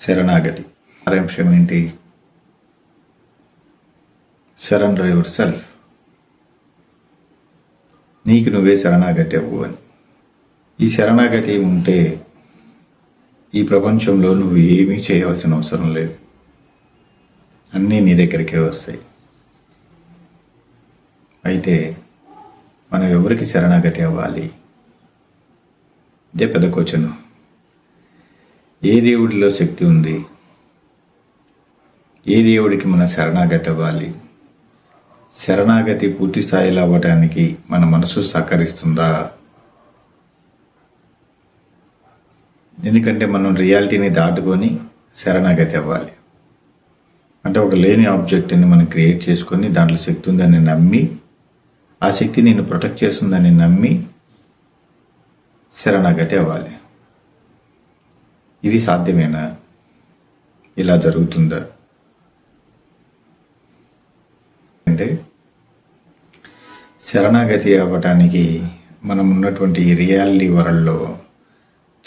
శరణాగతి. సారాంశం ఏంటి సరెండర్ యువర్ సెల్ఫ్. నీకు నువ్వే శరణాగతి అవ్వు అని. ఈ శరణాగతి ఉంటే ఈ ప్రపంచంలో నువ్వు ఏమీ చేయవలసిన అవసరం లేదు. అన్నీ నీ దగ్గరికే వస్తాయి. అయితే మనం ఎవరికి శరణాగతి అవ్వాలి? ఇదే పెద్ద క్వశ్చన్. ఏ దేవుడిలో శక్తి ఉంది? ఏ దేవుడికి మన శరణాగతి అవ్వాలి? శరణాగతి పూర్తి స్థాయిలో అవ్వటానికి మన మనసు సహకరిస్తుందా? ఎందుకంటే మనం రియాలిటీని దాటుకొని శరణాగతి అవ్వాలి. అంటే ఒక లేని ఆబ్జెక్ట్ని మనం క్రియేట్ చేసుకొని దాంట్లో శక్తి ఉందని నమ్మి ఆ శక్తి నేను ప్రొటెక్ట్ చేస్తుందని నమ్మి శరణాగతి అవ్వాలి. ఇది సాధ్యమేనా? ఇలా జరుగుతుందా? అంటే శరణాగతి అవ్వటానికి మనం ఉన్నటువంటి రియాలిటీ వరల్డ్లో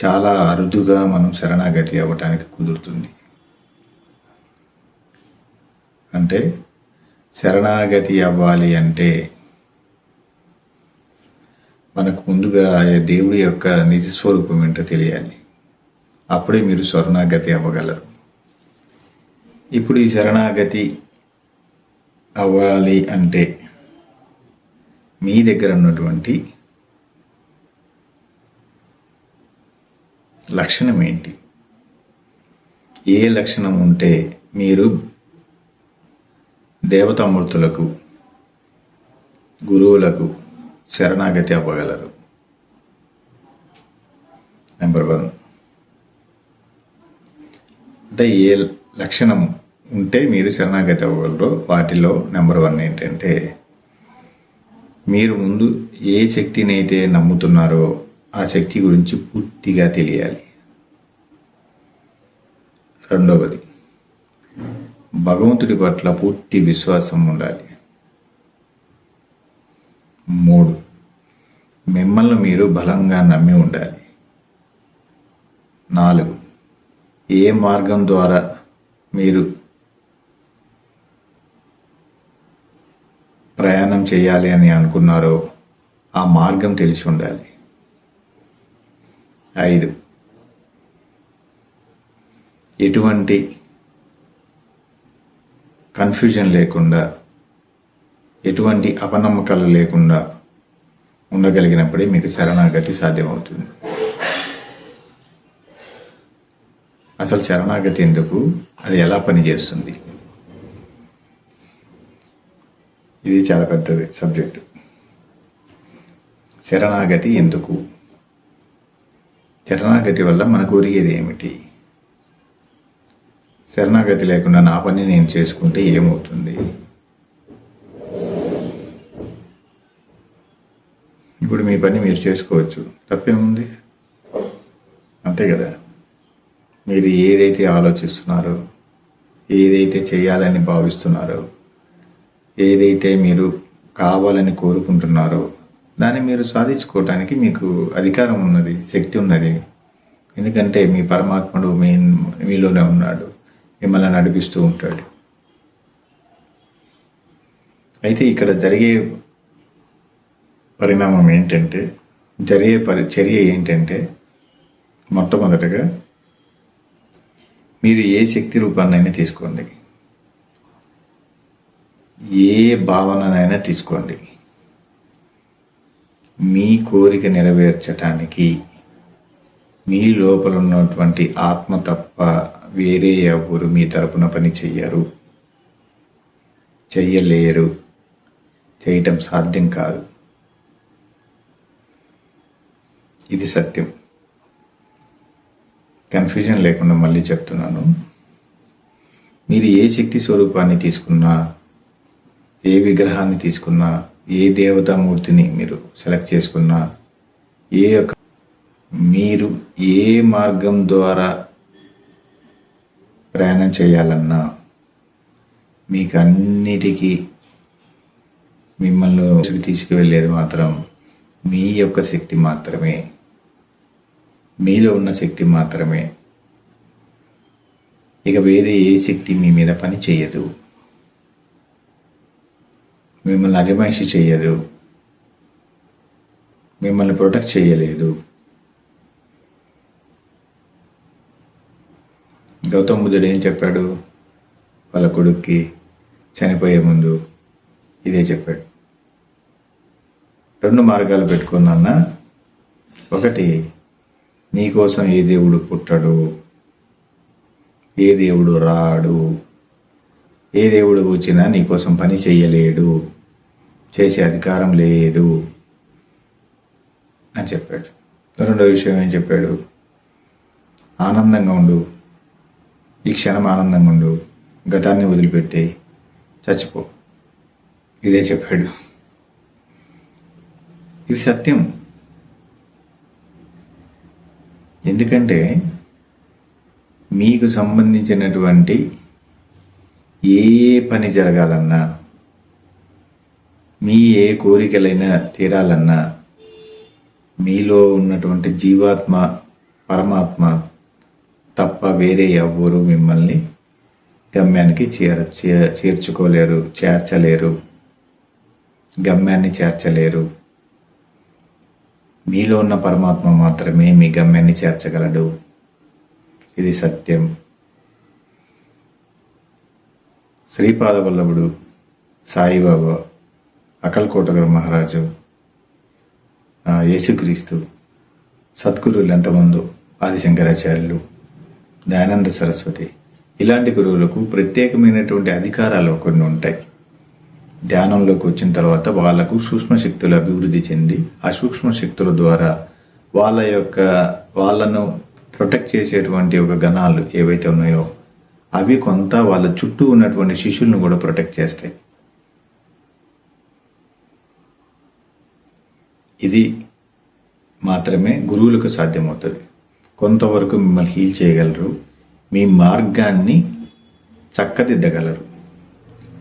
చాలా అరుదుగా మనం శరణాగతి అవ్వటానికి కుదురుతుంది. అంటే శరణాగతి అవ్వాలి అంటే మనకు ముందుగా ఆ దేవుడి యొక్క నిజ స్వరూపం ఏంటో తెలియాలి. అప్పుడే మీరు శరణాగతి అవ్వగలరు. ఇప్పుడు ఈ శరణాగతి అవ్వాలి అంటే మీ దగ్గర ఉన్నటువంటి లక్షణం ఏంటి? ఏ లక్షణం ఉంటే మీరు దేవతామూర్తులకు గురువులకు శరణాగతి అవ్వగలరు? నెంబర్ వన్ అంటే ఏ లక్షణం ఉంటే మీరు శరణాగతి అవ్వగలరు వాటిలో నెంబర్ వన్ ఏంటంటే మీరు ముందు ఏ శక్తిని అయితే నమ్ముతున్నారో ఆ శక్తి గురించి పూర్తిగా తెలియాలి. రెండవది భగవంతుడి పట్ల పూర్తి విశ్వాసం ఉండాలి. మూడు మిమ్మల్ని మీరు బలంగా నమ్మి ఉండాలి. నాలుగు ఏ మార్గం ద్వారా మీరు ప్రయాణం చేయాలి అని అనుకున్నారో ఆ మార్గం తెలిసి ఉండాలి. ఐదు. ఎటువంటి కన్ఫ్యూజన్ లేకుండా ఎటువంటి అపనమ్మకాలు లేకుండా ఉండగలిగినప్పుడే మీకు శరణాగతి సాధ్యమవుతుంది. అసలు శరణాగతి ఎందుకు? అది ఎలా పనిచేస్తుంది? ఇది చాలా పెద్దది సబ్జెక్టు. శరణాగతి ఎందుకు? శరణాగతి వల్ల మనకు ఒరిగేది ఏమిటి? శరణాగతి లేకుండా నా పని నేను చేసుకుంటే ఏమవుతుంది? ఇప్పుడు మీ పని మీరు చేసుకోవచ్చు. తప్పేముంది? అంతే కదా? మీరు ఏదైతే ఆలోచిస్తున్నారో ఏదైతే చేయాలని భావిస్తున్నారో ఏదైతే మీరు కావాలని కోరుకుంటున్నారో దాన్ని మీరు సాధించుకోవటానికి మీకు అధికారం ఉన్నది శక్తి ఉన్నది. ఎందుకంటే మీ పరమాత్ముడు మీ మీలోనే ఉన్నాడు మిమ్మల్ని నడిపిస్తూ ఉంటాడు. అయితే ఇక్కడ జరిగే పరిణామం ఏంటంటే జరిగే పరి చర్య ఏంటంటే మొట్టమొదటగా మీరు ఏ శక్తి రూపాన్నైనా తీసుకోండి. ఏ భావననైనా తీసుకోండి. మీ కోరిక నెరవేర్చటానికి మీ లోపల ఉన్నటువంటి ఆత్మ తప్ప వేరే ఎవరు మీ తరపున పని చెయ్యరు చెయ్యలేరు చేయటం సాధ్యం కాదు. ఇది సత్యం. కన్ఫ్యూజన్ లేకుండా మళ్ళీ చెప్తున్నాను. మీరు ఏ శక్తి స్వరూపాన్ని తీసుకున్నా ఏ విగ్రహాన్ని తీసుకున్నా ఏ దేవతామూర్తిని మీరు సెలెక్ట్ చేసుకున్నా ఏ యొక్క మీరు ఏ మార్గం ద్వారా ప్రయాణం చేయాలన్నా మీకు అన్నిటికీ మిమ్మల్ని తీసుకువెళ్ళేది మాత్రం మీ యొక్క శక్తి మాత్రమే. మీలో ఉన్న శక్తి మాత్రమే. ఇక వేరే ఏ శక్తి మీ మీద పని చేయదు. మిమ్మల్ని అరిమహిషి చేయదు. మిమ్మల్ని ప్రొటెక్ట్ చేయలేదు. గౌతమ్ బుద్ధుడు ఏం చెప్పాడు? వాళ్ళ కొడుక్కి చనిపోయే ముందు ఇదే చెప్పాడు. రెండు మార్గాలు పెట్టుకున్నా ఒకటి నీకోసం ఏ దేవుడు పుట్టడు ఏ దేవుడు రాడు ఏ దేవుడు వచ్చినా నీకోసం పని చేయలేడు చేసే అధికారం లేదు అని చెప్పాడు. రెండో విషయం ఏం చెప్పాడు? ఆనందంగా ఉండు. ఈ క్షణం ఆనందంగా ఉండు. గతాన్ని వదిలిపెట్టి చచ్చిపో. ఇదే చెప్పాడు. ఇది సత్యం. ఎందుకంటే మీకు సంబంధించినటువంటి ఏ పని జరగాలన్నా మీ ఏ కోరికలైనా తీరాలన్నా మీలో ఉన్నటువంటి జీవాత్మ పరమాత్మ తప్ప వేరే ఎవ్వరు మిమ్మల్ని గమ్యానికి చేర చే- చేర్చుకోలేరు చేర్చలేరు. గమ్యాన్ని చేర్చలేరు. మీలో ఉన్న పరమాత్మ మాత్రమే మీ గమ్యాన్ని చేర్చగలడు. ఇది సత్యం. శ్రీపాద వల్లభుడు సాయిబాబా అకల్కోటగర మహారాజు యేసుక్రీస్తు సద్గురువులు ఎంతమందో ఆదిశంకరాచార్యులు దయానంద సరస్వతి ఇలాంటి గురువులకు ప్రత్యేకమైనటువంటి అధికారాలు కొన్ని ఉంటాయి. ధ్యానంలోకి వచ్చిన తర్వాత వాళ్ళకు సూక్ష్మ శక్తులు అభివృద్ధి చెంది ఆ సూక్ష్మ శక్తుల ద్వారా వాళ్ళ యొక్క వాళ్ళను ప్రొటెక్ట్ చేసేటువంటి ఒక గణాలు ఏవైతే ఉన్నాయో అవి కొంత వాళ్ళ చుట్టూ ఉన్నటువంటి శిష్యులను కూడా ప్రొటెక్ట్ చేస్తాయి. ఇది మాత్రమే గురువులకు సాధ్యమవుతుంది. కొంతవరకు మిమ్మల్ని హీల్ చేయగలరు. మీ మార్గాన్ని చక్కదిద్దగలరు.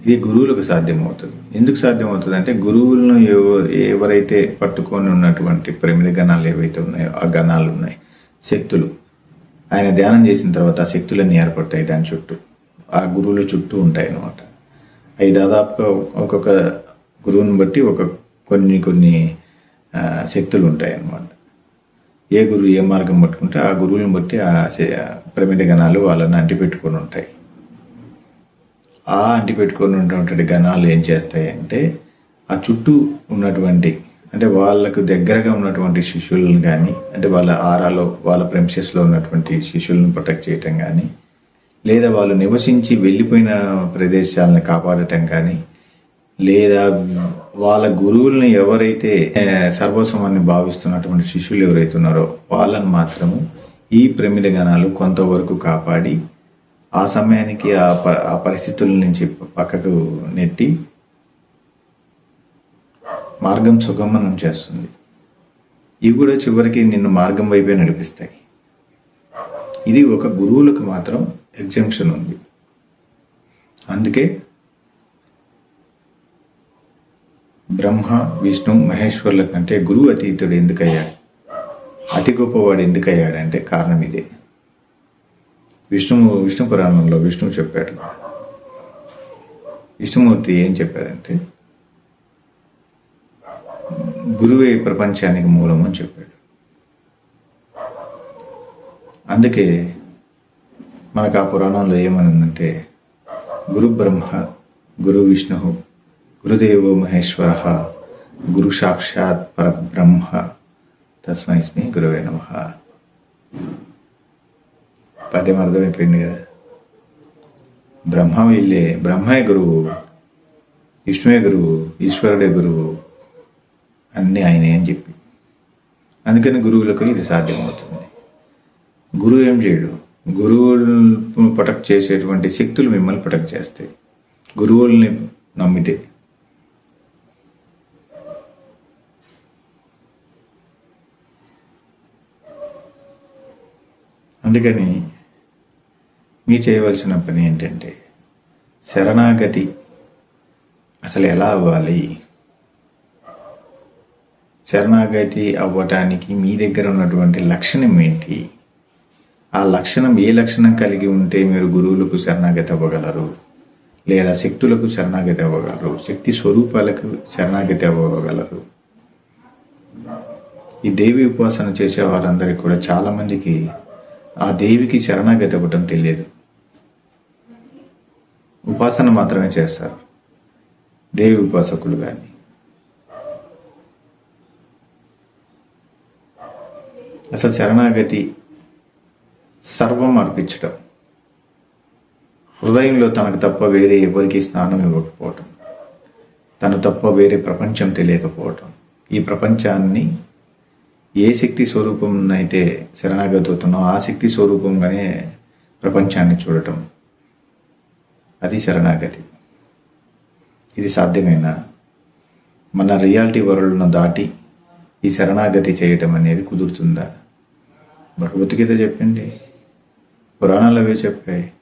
ఇది గురువులకు సాధ్యమవుతుంది. ఎందుకు సాధ్యమవుతుంది అంటే గురువులను ఎవ- ఎవరైతే పట్టుకొని ఉన్నటువంటి ప్రమిద గణాలు ఏవైతే ఉన్నాయో ఆ గణాలు ఉన్నాయి. శక్తులు. ఆయన ధ్యానం చేసిన తర్వాత ఆ శక్తులన్నీ ఏర్పడతాయి దాని చుట్టూ. ఆ గురువుల చుట్టూ ఉంటాయి అన్నమాట. అవి దాదాపుగా ఒక్కొక్క గురువుని బట్టి ఒక కొన్ని కొన్ని శక్తులు ఉంటాయి అన్నమాట. ఏ గురువు ఏ మార్గం పట్టుకుంటే ఆ గురువుని బట్టి ఆ శ- ప్రమిద గణాలు వాళ్ళని అంటిపెట్టుకొని ఉంటాయి. ఆ అంటిపెట్టుకొని ఉన్నటువంటి గణాలు ఏం చేస్తాయి అంటే ఆ చుట్టూ ఉన్నటువంటి అంటే వాళ్ళకు దగ్గరగా ఉన్నటువంటి శిష్యులను కానీ అంటే వాళ్ళ ఆరాలో వాళ్ళ ప్రెమిసెస్లో ఉన్నటువంటి శిష్యులను ప్రొటెక్ట్ చేయటం కానీ లేదా వాళ్ళు నివసించి వెళ్ళిపోయిన ప్రదేశాలను కాపాడటం కానీ లేదా వాళ్ళ గురువుల్ని ఎవరైతే ఆ, భావిస్తున్నటువంటి శిష్యులు ఎవరైతే ఉన్నారో వాళ్ళని మాత్రము ఈ ప్రమిద గణాలు కొంతవరకు కాపాడి ఆ సమయానికి ఆ ప ఆ పరిస్థితుల నుంచి పక్కకు నెట్టి మార్గం సుగమనం చేస్తుంది. ఇవి కూడా చివరికి నిన్ను మార్గం వైపే నడిపిస్తాయి. ఇది ఒక గురువులకు మాత్రం ఎగ్జంప్షన్ ఉంది. అందుకే బ్రహ్మ విష్ణు మహేశ్వర్ల కంటే గురువు అతీతుడు ఎందుకయ్యాడు? అతి గొప్పవాడు ఎందుకయ్యాడంటే కారణం ఇదే. విష్ణువు విష్ణు పురాణంలో విష్ణువు చెప్పాడు. విష్ణుమూర్తి ఏం చెప్పాడంటే గురువే ప్రపంచానికి మూలం అని చెప్పాడు. అందుకే మనకు ఆ పురాణంలో ఏమనుందంటే గురు బ్రహ్మ గురు విష్ణు గురుదేవో మహేశ్వర గురు సాక్షాత్ పరబ్రహ్మ తస్మైస్మి గురువే నమ. పద్యం అర్థమైపోయింది కదా. బ్రహ్మ వీళ్ళే బ్రహ్మే గురువు విష్ణువే గురువు ఈశ్వరుడే గురువు అన్నీ ఆయనే అని చెప్పి. అందుకని గురువులకు ఇది సాధ్యమవుతుంది. గురువు ఏం చేయడు? గురువులను ప్రొటెక్ట్ చేసేటువంటి శక్తులు మిమ్మల్ని ప్రొటెక్ట్ చేస్తాయి. గురువుల్ని నమ్మితే. అందుకని మీరు చేయవలసిన పని ఏంటంటే శరణాగతి అసలు ఎలా అవ్వాలి? శరణాగతి అవ్వటానికి మీ దగ్గర ఉన్నటువంటి లక్షణం ఏంటి? ఆ లక్షణం ఏ లక్షణం కలిగి ఉంటే మీరు గురువులకు శరణాగతి అవ్వగలరు? లేదా శక్తులకు శరణాగతి అవ్వగలరు? శక్తి స్వరూపాలకు శరణాగతి అవ్వగలరు? ఈ దేవి ఉపాసన చేసే వారందరికీ కూడా చాలామందికి ఆ దేవికి శరణాగతి అవ్వటం తెలియదు. ఉపాసన మాత్రమే చేస్తారు. దేవి ఉపాసకులు కానీ అసలు శరణాగతి సర్వం అర్పించడం. హృదయంలో తనకు తప్ప వేరే ఎవరికి స్నానం ఇవ్వకపోవటం. తను తప్ప వేరే ప్రపంచం తెలియకపోవటం. ఈ ప్రపంచాన్ని ఏ శక్తి స్వరూపం అయితే శరణాగతి అవుతున్నో ఆ శక్తి స్వరూపంగానే ప్రపంచాన్ని చూడటం. అది శరణాగతి. ఇది సాధ్యమైన. మన రియాలిటీ వరల్డ్ను దాటి ఈ శరణాగతి చేయటం అనేది కుదురుతుందా? భగవద్గీత చెప్పండి పురాణాలు అవే చెప్పాయి.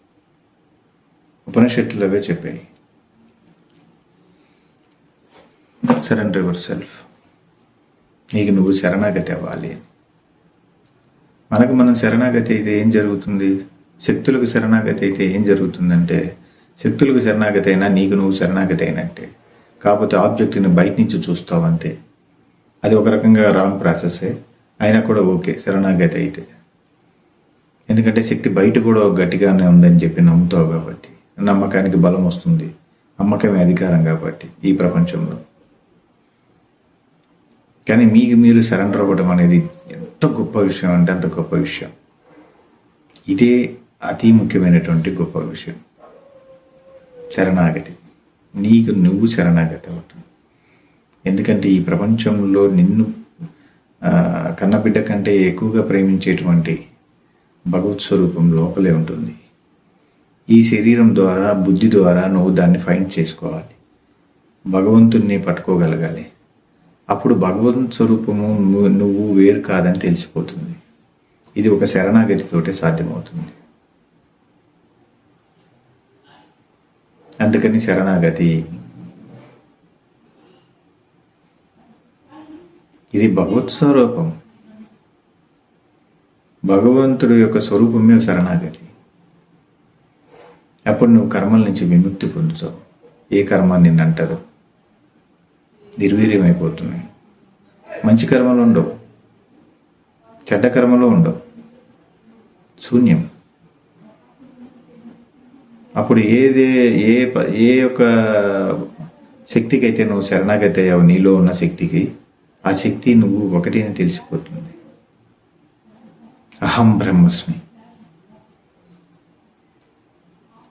ఉపనిషత్తులు అవే చెప్పాయి. సరెండర్ యువర్ సెల్ఫ్ నీకు నువ్వు శరణాగతి అవ్వాలి. మనకు మనం శరణాగతి అయితే ఏం జరుగుతుంది? శక్తులకు శరణాగతి అయితే ఏం జరుగుతుందంటే శక్తులకు శరణాగతి అయినా నీకు నువ్వు శరణాగతి అయినట్టే కాకపోతే ఆబ్జెక్ట్ని బయట నుంచి చూస్తావు అంతే. అది ఒక రకంగా రాంగ్ ప్రాసెసే. అయినా కూడా ఓకే శరణాగతి అయితే ఎందుకంటే శక్తి బయట కూడా గట్టిగానే ఉందని చెప్పి నమ్ముతావు కాబట్టి. నమ్మకానికి బలం వస్తుంది. నమ్మకమే అధికారం కాబట్టి ఈ ప్రపంచంలో. కానీ మీకు మీరు సరెండర్ అవ్వడం అనేది ఎంత గొప్ప విషయం అంటే అంత గొప్ప విషయం. ఇదే అతి ముఖ్యమైనటువంటి గొప్ప విషయం. శరణాగతి. నీకు నువ్వు శరణాగతి అవ్వటం ఎందుకంటే ఈ ప్రపంచంలో నిన్ను కన్నబిడ్డ కంటే ఎక్కువగా ప్రేమించేటువంటి భగవత్ స్వరూపం లోపలే ఉంటుంది. ఈ శరీరం ద్వారా బుద్ధి ద్వారా నువ్వు దాన్ని ఫైండ్ చేసుకోవాలి. భగవంతుణ్ణి పట్టుకోగలగాలి. అప్పుడు భగవంత్ స్వరూపము నువ్వు వేరు కాదని తెలిసిపోతుంది. ఇది ఒక శరణాగతితోటే సాధ్యమవుతుంది. అందుకని శరణాగతి. ఇది భగవత్ స్వరూపం. భగవంతుడు యొక్క స్వరూపమే శరణాగతి. అప్పుడు నువ్వు కర్మల నుంచి విముక్తి పొందుతావు. ఏ కర్మ నిన్నంటదు నిర్వీర్యమైపోతున్నాయి మంచి కర్మలు ఉండవు. చెడ్డ కర్మలు ఉండవు. శూన్యం. అప్పుడు ఏదే ఏ ఏ యొక్క శక్తికి అయితే నువ్వు శరణాగతి అయ్యావు నీలో ఉన్న శక్తికి ఆ శక్తి నువ్వు ఒకటి అని తెలిసిపోతుంది. అహం బ్రహ్మస్మి.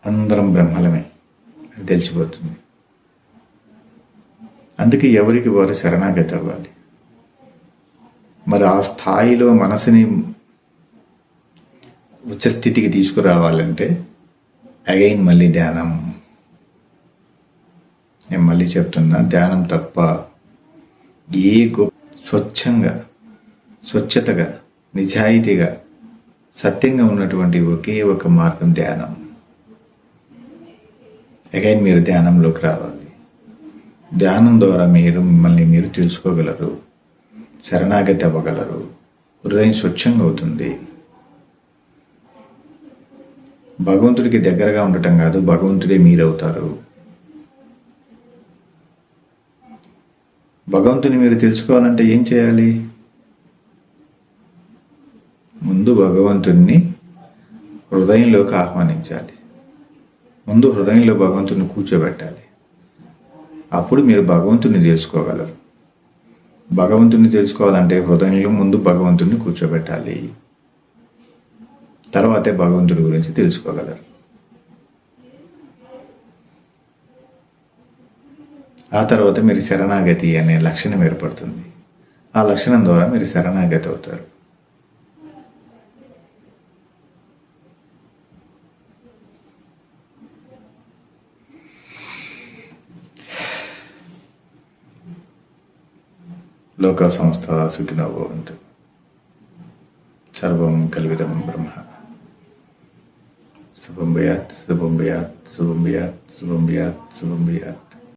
అందరం బ్రహ్మలమే అని తెలిసిపోతుంది. అందుకే ఎవరికి వారు శరణాగతి అవ్వాలి? మరి ఆ స్థాయిలో మనసుని ఉచ్చస్థితికి తీసుకురావాలంటే అగైన్ మళ్ళీ ధ్యానం. నేను మళ్ళీ చెప్తున్నా ధ్యానం తప్ప ఏ గొప్ప స్వచ్ఛంగా స్వచ్ఛతగా నిజాయితీగా సత్యంగా ఉన్నటువంటి ఒకే ఒక మార్గం ధ్యానం. అగైన్ మీరు ధ్యానంలోకి రావాలి. ధ్యానం ద్వారా మీరు మిమ్మల్ని మీరు తెలుసుకోగలరు శరణాగతి అవ్వగలరు హృదయం స్వచ్ఛంగా అవుతుంది. భగవంతుడికి దగ్గరగా ఉండటం కాదు భగవంతుడే మీరవుతారు. భగవంతుని మీరు తెలుసుకోవాలంటే ఏం చేయాలి? ముందు భగవంతుణ్ణి హృదయంలోకి ఆహ్వానించాలి. ముందు హృదయంలో భగవంతుని కూర్చోబెట్టాలి. అప్పుడు మీరు భగవంతుని తెలుసుకోగలరు. భగవంతుని తెలుసుకోవాలంటే హృదయంలో ముందు భగవంతుని కూర్చోబెట్టాలి. తర్వాతే భగవంతుడి గురించి తెలుసుకోగలరు. ఆ తర్వాత మీరు శరణాగతి అనే లక్షణం ఏర్పడుతుంది. ఆ లక్షణం ద్వారా మీరు శరణాగతి అవుతారు. లోక సంస్థ సుఖినో భవంతు. సర్వం కలివిదం బ్రహ్మ. Subambayat, Subambayat, Subambayat, Subambayat, Subambayat.